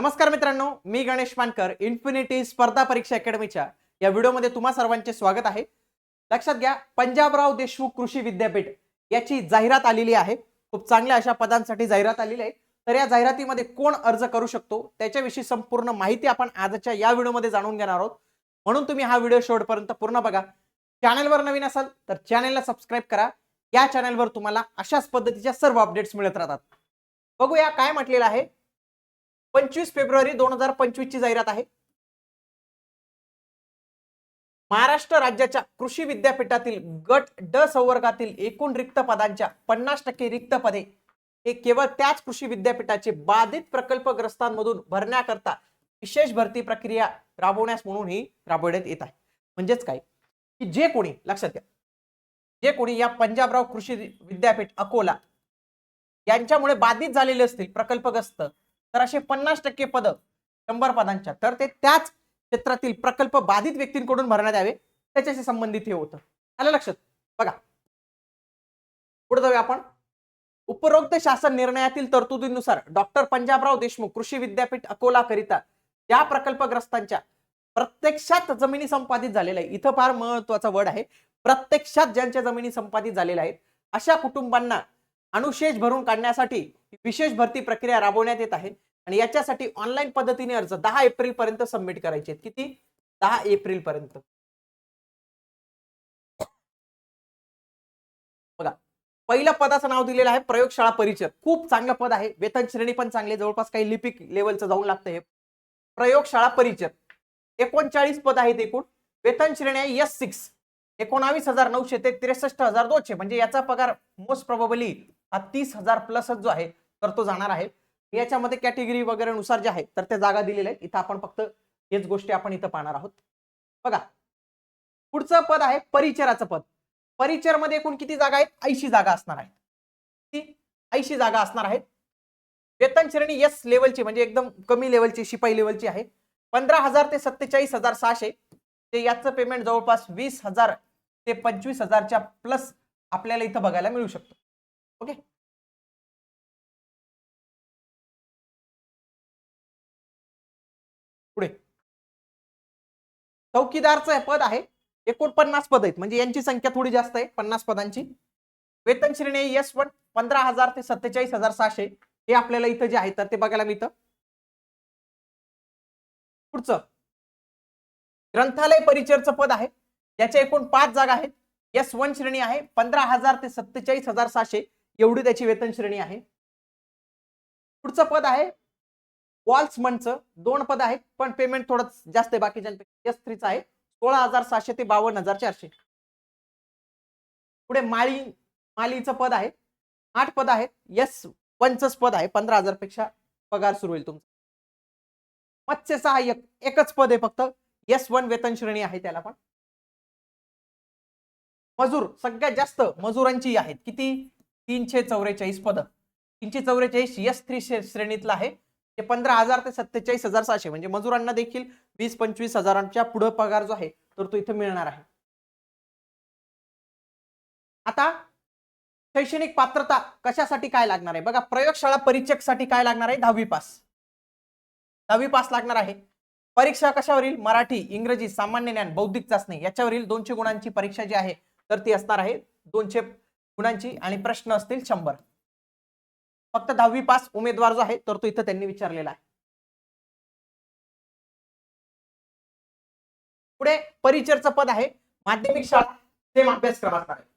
नमस्कार मित्रांनो मी गणेश मानकर इन्फिनिटी स्पर्धा परीक्षा अकॅडमीच्या या व्हिडिओमध्ये तुम्हा सर्वांचे स्वागत आहे. लक्षात घ्या पंजाबराव देशमुख कृषी विद्यापीठ याची जाहिरात आलेली आहे. खूप चांगल्या अशा पदांसाठी जाहिरात आलेली आहे. तर या जाहिरातीमध्ये कोण अर्ज करू शकतो त्याच्याविषयी संपूर्ण माहिती आपण आजच्या या व्हिडिओमध्ये जाणून घेणार आहोत. म्हणून तुम्ही हा व्हिडिओ शेवटपर्यंत पूर्ण बघा. चॅनलवर नवीन असाल तर चॅनलला सबस्क्राईब करा. या चॅनलवर तुम्हाला अशाच पद्धतीच्या सर्व अपडेट्स मिळत राहतात. बघूया काय म्हटलेलं आहे. पंचवीस फेब्रुवारी दोन हजार पंचवीस ची जाहिरात आहे. महाराष्ट्र राज्याच्या कृषी विद्यापीठातील गट ड संवर्गातील एकूण रिक्त पदांच्या पन्नास टक्के रिक्त पदे हे केवळ त्याच कृषी विद्यापीठाचे बाधित प्रकल्पग्रस्तांमधून भरण्याकरता विशेष भरती प्रक्रिया राबवण्यास म्हणून ही राबवण्यात येत आहे. म्हणजेच काय? की जे कोणी लक्षात घ्या. जे कोणी या पंजाबराव कृषी विद्यापीठ अकोला यांच्यामुळे बाधित झालेले असतील प्रकल्पग्रस्त तर असे पन्नास टक्के पद शंभर पदांच्या. तर ते त्याच क्षेत्रातील प्रकल्प बाधित व्यक्तींकडून भरण्यात यावे. त्याच्याशी संबंधित हे होतं. आलं लक्षात? बघा. पुढे जाऊया आपण. उपरोक्त शासन निर्णयातील तरतुदीनुसार डॉक्टर पंजाबराव देशमुख कृषी विद्यापीठ अकोला करिता या प्रकल्पग्रस्तांच्या प्रत्यक्षात जमिनी संपादित झालेल्या आहे इथं फार महत्त्वाचा वर्ड आहे. प्रत्यक्षात ज्यांच्या जमिनी संपादित झालेल्या आहेत अशा कुटुंबांना अनुशेष भरून काढण्यासाठी विशेष भरती प्रक्रिया राबवण्यात येत आहे. आणि याच्यासाठी ऑनलाईन पद्धतीने अर्ज दहा एप्रिल पर्यंत सबमिट करायचे आहेत. किती? दहा एप्रिल पर्यंत. बघा पहिलं पदाचं नाव दिलेलं आहे प्रयोगशाळा परिचर खूप चांगलं पद आहे. वेतन श्रेणी पण चांगली आहे. जवळपास काही लिपिक लेवलचं जाऊन लागतं हे. प्रयोगशाळा परिचर एकोणचाळीस पद आहेत एकूण. वेतन श्रेणी आहे एस सिक्स एकोणावीस हजार नऊशे ते त्रेसष्ट हजार दोनशे. म्हणजे याचा पगार मोस्ट प्रॉबली हा तीस हजार प्लसच जो आहे तर तो जाणार आहे. याच्यामध्ये कॅटेगरी वगैरे नुसार जे आहे तर त्या जागा दिलेल्या आहेत. इथं आपण फक्त हेच गोष्टी आपण इथं पाहणार आहोत. बघा. पुढचं पद आहे परिचराचं पद. परिचरमध्ये एकूण किती जागा आहेत? ऐंशी जागा असणार आहेत. ती ऐंशी जागा असणार आहेत. वेतन श्रेणी एस लेवलची म्हणजे एकदम कमी लेवलची शिपाई लेवलची आहे. पंधरा हजार ते सत्तेचाळीस हजार सहाशे. ते याचं पेमेंट जवळपास वीस हजार ते पंचवीस हजारच्या प्लस आपल्याला इथं बघायला मिळू शकतो. ओके पुढे. चौकीदारचं पद आहे. एकूण पन्नास पद आहेत. म्हणजे यांची संख्या थोडी जास्त आहे पन्नास पदांची. वेतन श्रेणी एस वन पंधरा हजार ते सत्तेचाळीस हजार सहाशे. हे आपल्याला इथं जे आहे तर ते बघायला मिळतं. पुढचं. ग्रंथालय परिचरचं पद आहे. त्याच्या एकूण पाच जागा आहेत. एस वन श्रेणी आहे. पंधरा हजार ते सत्तेचाळीस हजार सहाशे एवढी त्याची वेतन श्रेणी आहे. पुढचं पद आहे वॉल्समनचं. दोन पद आहेत पण पेमेंट थोडं जास्त आहे बाकीच्या एस थ्रीचं आहे. सोळा हजार सहाशे ते बावन्न हजार चारशे. पुढे माळी मालीचं पद आहे. आठ पद आहेत. एस वनच पद आहे. पंधरा हजारपेक्षा पगार सुरू होईल तुमचा. मत्स्य सहाय्यक एकच पद आहे फक्त. एस वन वेतन श्रेणी आहे त्याला पण. मजूर सगळ्यात जास्त मजुरांची आहेत. किती? तीनशे चौवेचाळीस पद. तीनशे चौवेचाळीस यस थ्री श्रेणीतलं आहे. ते पंधरा हजार ते सत्तेचाळीस हजार सहाशे. म्हणजे मजुरांना देखील वीस पंचवीस हजारांच्या पुढे पगार जो आहे तर तो इथं मिळणार आहे. आता शैक्षणिक पात्रता कशासाठी काय लागणार आहे? बघा प्रयोगशाळा परीक्षकसाठी काय लागणार आहे? दहावी पास. दहावी पास लागणार आहे. परीक्षा कशावरील? मराठी इंग्रजी सामान्य ज्ञान बौद्धिक चाचणी. याच्यावरील दोनशे गुणांची परीक्षा जी आहे तर ती असणार आहे दोनशे गुणांची आणि प्रश्न असतील शंभर. फक्त दहावी पास उमेदवार जो आहे तर तो इथं त्यांनी विचारलेला आहे. पुढे परिचरचं पद आहे माध्यमिक शाळा सेम अभ्यासक्रम असणार आहे.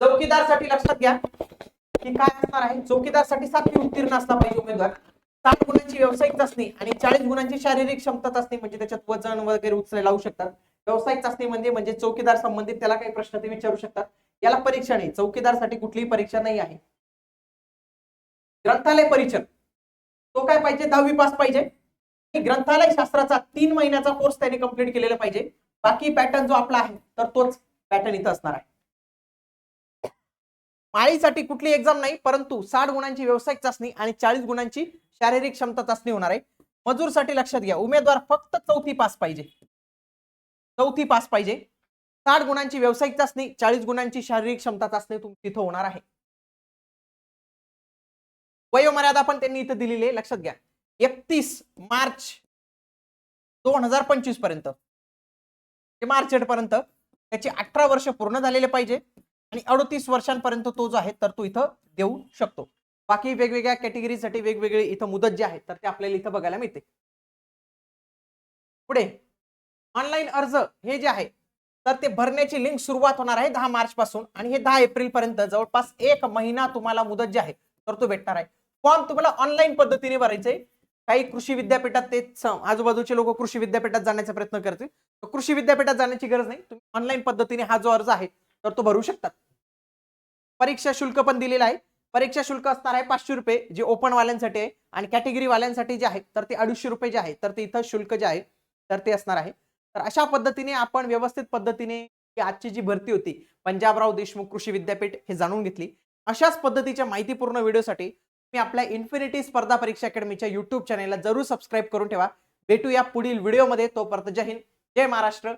चौकीदारसाठी लक्षात घ्या की काय असणार आहे? चौकीदारसाठी सातवी उत्तीर्ण असला पाहिजे उमेदवार. साठ गुणांची व्यावसायिक चाचणी आणि चाळीस गुणांची शारीरिक क्षमता चाचणी म्हणजे त्याच्यात वजन वगैरे उचले लावू शकतात. व्यावसायिक चाचणी म्हणजे म्हणजे चौकीदार संबंधित त्याला काही प्रश्न ते विचारू शकतात. याला परीक्षा नाही. चौकीदारसाठी कुठलीही परीक्षा नाही आहे. ग्रंथालय परिचय. तो काय पाहिजे? दहावी पास पाहिजे. ग्रंथालय शास्त्राचा तीन महिन्याचा कोर्स त्यांनी कंप्लीट केलेला पाहिजे. बाकी पॅटर्न जो आपला आहे तर तोच पॅटर्न इथं असणार आहे. माळीसाठी कुठली एक्झाम नाही परंतु साठ गुणांची व्यावसायिक चाचणी आणि चाळीस गुणांची शारीरिक क्षमता चाचणी होणार आहे. मजूरसाठी लक्षात घ्या. उमेदवार फक्त चौथी पास पाहिजे. चौथी पास पाहिजे. साठ गुणांची व्यावसायिक चाचणी चाळीस गुणांची शारीरिक क्षमता चाचणी तुमची तिथं होणार आहे. वयोमर्यादा पण त्यांनी इथं दिलेली आहे लक्षात घ्या. एकतीस मार्च दोन हजार पंचवीसपर्यंत. ते मार्च एंड पर्यंत. त्याचे अठरा वर्ष पूर्ण झालेले पाहिजे आणि अडतीस वर्षांपर्यंत तो जो आहे तर तो इथं देऊ शकतो. बाकी वेगवेगळ्या कॅटेगरीसाठी वेगवेगळे इथं मुदत जे आहे तर ते आपल्याला इथं बघायला मिळते. पुढे ऑनलाईन अर्ज हे जे आहे तर ते भरण्याची लिंक सुरुवात होणार आहे दहा मार्च पासून आणि हे दहा एप्रिल पर्यंत जवळपास एक महिना तुम्हाला मुदत जी आहे तर तो भेटणार आहे. फॉर्म तुम्हाला ऑनलाईन पद्धतीने भरायचे. काही कृषी विद्यापीठात ते आजूबाजूचे लोक कृषी विद्यापीठात जाण्याचा प्रयत्न करतील. तर कृषी विद्यापीठात जाण्याची गरज नाही. तुम्ही ऑनलाईन पद्धतीने हा जो अर्ज आहे तर तो भरू शकतात. परीक्षा शुल्क पण दिलेला आहे. परीक्षा शुल्क असणार आहे पाचशे रुपये जे ओपन वाल्यांसाठी आहे आणि कॅटेगरी वाल्यांसाठी जे आहे तर ते अडीचशे रुपये जे आहे तर ते इथं शुल्क जे आहे तर ते असणार आहे. तर अशा पद्धतीने आपण व्यवस्थित पद्धतीने आजची जी भरती होती पंजाबराव देशमुख कृषी विद्यापीठ हे जाणून घेतली. अशाच पद्धतीच्या माहितीपूर्ण व्हिडिओसाठी मी आपल्या इन्फिनिटी स्पर्धा परीक्षा अकॅडमीच्या युट्यूब चॅनेलला जरूर सबस्क्राईब करून ठेवा. भेटूया पुढील व्हिडिओमध्ये. तोपर्यंत जय हिंद जय महाराष्ट्र.